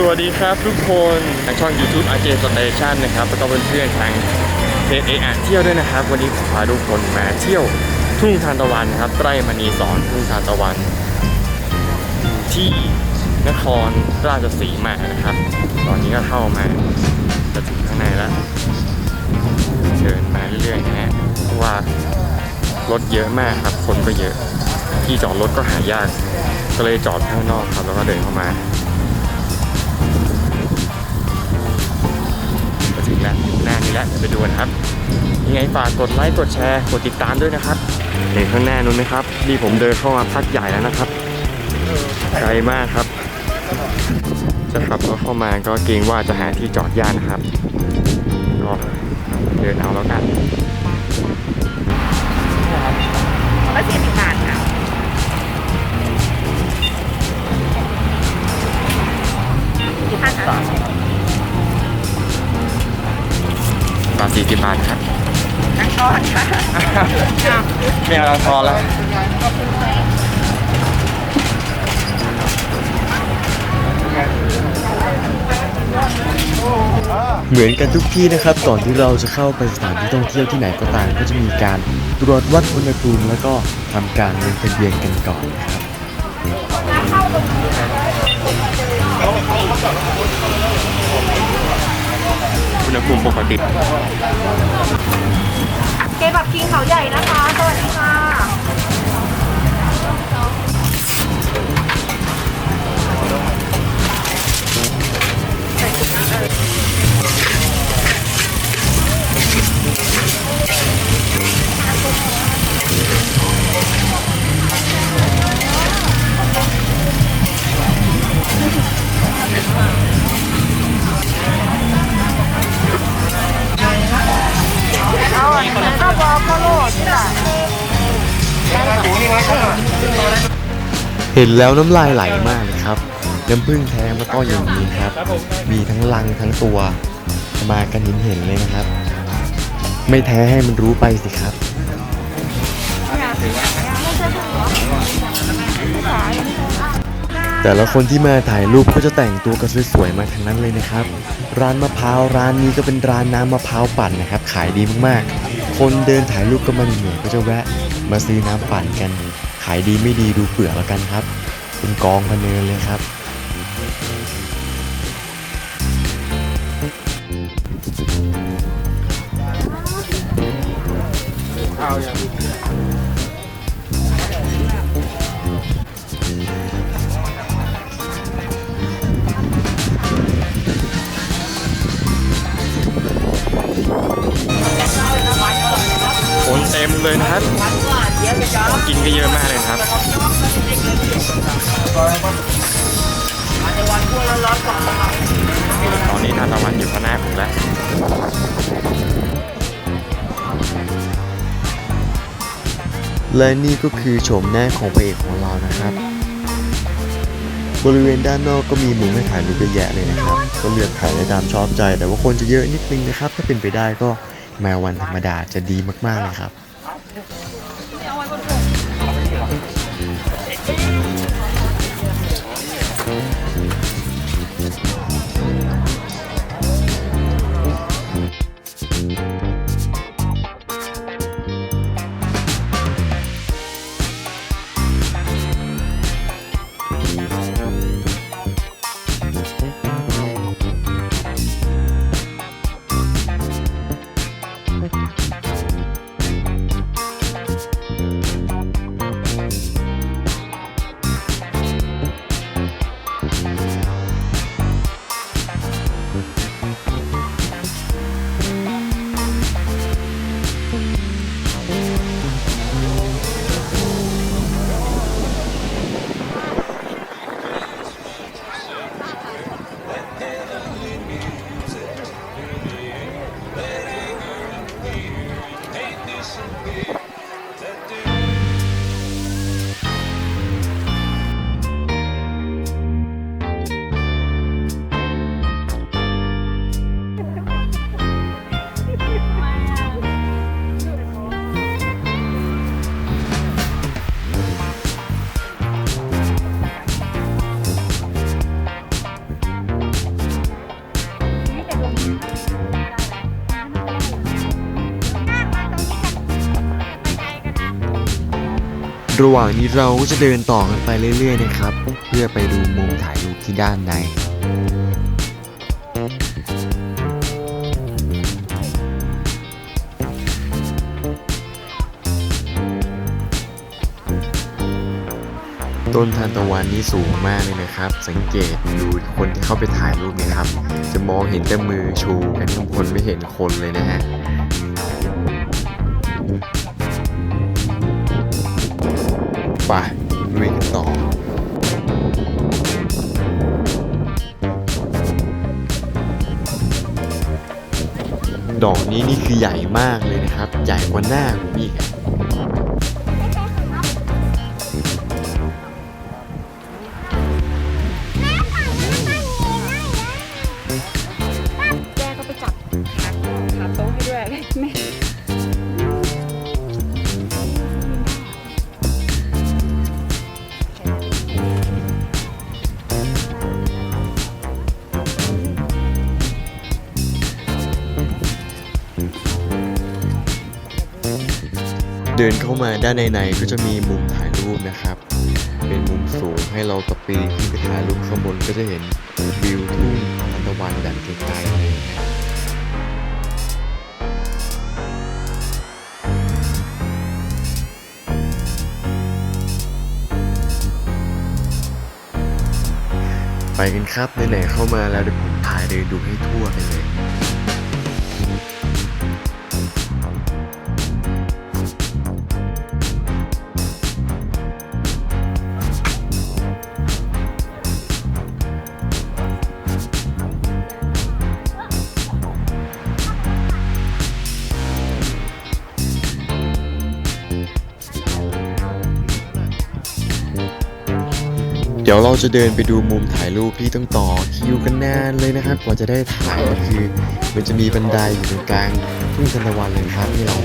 สวัสดีครับทุกคนทางช่อง YouTube RJ Station นะครับแล้วก็เพื่อนๆทางเพจเออาเที่ยวด้วยนะครับ วันนี้ผมพาทุกคนมาเที่ยวทุ่งทานตะวันครับไร่มณีสอนทุ่งทานตะวัน ที่นครราชสีมานะครับ ตอนนี้ก็เข้ามาจะถึงข้างในแล้วเดินมาเรื่อยๆนะฮะเพราะว่ารถเยอะมากครับ คนก็เยอะที่จอดรถก็หายาก ก็เลยจอดข้างนอกครับแล้วก็เดินเข้ามา ไปดูกันครับยังไงฝากกดไลค์กดแชร์กดติดตามด้วยนะครับเห็นข้างหน้านู้นไหมครับนี่ผมเดินเข้ามาพักใหญ่แล้วนะครับไกลมากครับ จะขับรถเข้ามาก็เกรงว่าจะหาที่จอดยากนะครับก็เดินเอาแล้วกัน บาทสี่สิบบาทครับนั่งก้อนค่ะไม่เอาพอแล้วเหมือนกันทุกที่นะครับ ก่อนที่เราจะเข้าไปสถานที่ท่องเที่ยวที่ไหนก็ตามก็จะมีการตรวจวัดอุณหภูมิแล้วก็ทำการลงทะเบียนกันก่อนนะครับอุ ณหภูมิปกติ เกบับคิงเขาใหญ่นะคะ สวัสดีค่ะ เห็นแล้วน้ำลายไหลมากเลยครับน้ำผึ้งแท้แล้วก็อย่างนี้ครับ มีทั้งลังทั้งตัว มากันเห็นเห็นๆเลยนะครับ ไม่แท้ให้มันรู้ไปสิครับแต่ละคนที่มาถ่ายรูปก็จะแต่งตัวกันสวยๆมาทั้งนั้นเลยนะครับ ร้านมะพร้าวร้านนี้ก็เป็นร้านน้ำมะพร้าวปั่นนะครับ ขายดีมากๆ คนเดินถ่ายรูปก็มาเหนื่อยก็จะแวะ มาซื้อน้ำปั่นกัน ขายดีไม่ดีดูเปลือกแล้วกันครับ เป็นกองพะเนินเลยครับคนเต็มเลยนะครับ ของกินก็เยอะมากเลยครับตอนนี้ทานตะวันอยู่ข้างหน้าผมแล้วและนี่ก็คือโฉมหน้าของพระเอกของเรานะครับ บริเวณด้านนอกก็มีมุมให้ถ่ายรูปเยอะแยะเลยนะครับ ก็เลือกถ่ายได้ตามชอบใจ แต่ว่าคนจะเยอะนิดนึงนะครับ ถ้าเป็นไปได้ก็มาวันธรรมดาจะดีมากๆเลยครับ ระหว่างนี้เราก็จะเดินต่อกันไปเรื่อยๆนะครับ เพื่อไปดูมุมถ่ายรูปที่ด้านในต้นทานตะวันนี้สูงมากเลยนะครับ สังเกตดูคนที่เข้าไปถ่ายรูปนะครับ จะมองเห็นแต่มือชูกันทุกคนไม่เห็นคนเลยนะฮะ ไปลุยกันต่อดอกนี้นี่คือใหญ่มากเลยนะครับ ใหญ่กว่าหน้าผมอีก เดินเข้ามาด้านในๆก็จะมีมุมถ่ายรูปนะครับ เป็นมุมสูงให้เราตะปีขึ้นไปถ่ายรูปข้างบนก็จะเห็นวิวทุ่งทานตะวันแบบไกลๆเลยนะไปกันครับไหนๆเข้ามาแล้วเดี๋ยวผมพาเดินดูให้ทั่วไปเลย เดี๋ยวเราจะเดินไปดูมุมถ่ายรูปที่ต้องต่อคิวกันนานเลยนะครับกว่าจะได้ถ่ายก็คือมันจะมีบันไดอยู่ตรงกลางทุ่งทานตะวันเลยครับที่เรา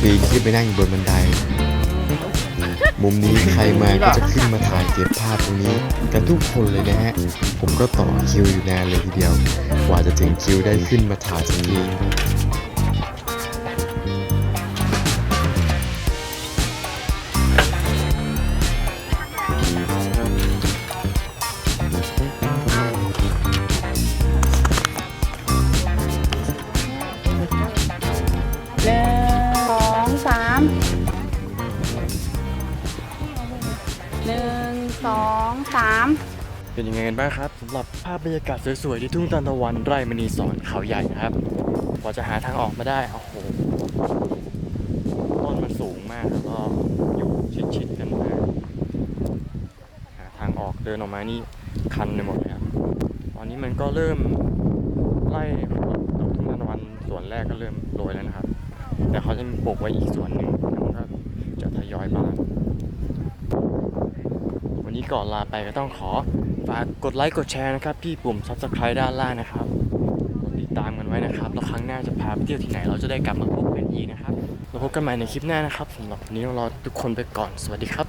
ปีนขึ้นไปนั่งอยู่บนบันได มุมนี้ใครมาก็จะขึ้นมาถ่ายเก็บภาพตรงนี้กันทุกคนเลยนะฮะผมก็ต่อคิวอยู่นานเลยทีเดียว กว่าจะถึงคิวได้ขึ้นมาถ่ายสักที เป็นยังไงกันบ้างครับสำหรับภาพบรรยากาศสวยๆที่ทุ่งทานตะวันไร่มณีสอนเขาใหญ่นะครับกว่าจะหาทางออกมาได้โอ้โหต้นมันสูงมากแล้วก็อยู่ชิดๆกันมาหาทางออกเดินออกมานี่คันไปหมดเลยครับตอนนี้มันก็เริ่มไล่ดอกทุ่งทานตะวันสวนแรกก็เริ่มโรยแล้วนะครับ แต่เขาจะมีปลูกไว้อีกสวนหนึ่งแล้วมันก็จะทยอยบานวันนี้ก่อนลาไปก็ต้องขอ ฝากกดไลค์กดแชร์นะครับที่ปุ่ม subscribe ด้านล่างนะครับติดตามกันไว้นะครับแล้วครั้งหน้าจะพาไปเที่ยวที่ไหนเราจะได้กลับมาพบกันอีกนะครับเราพบกันใหม่ในคลิปหน้านะครับสำหรับวันนี้ต้องรอทุกคนไปก่อนสวัสดีครับ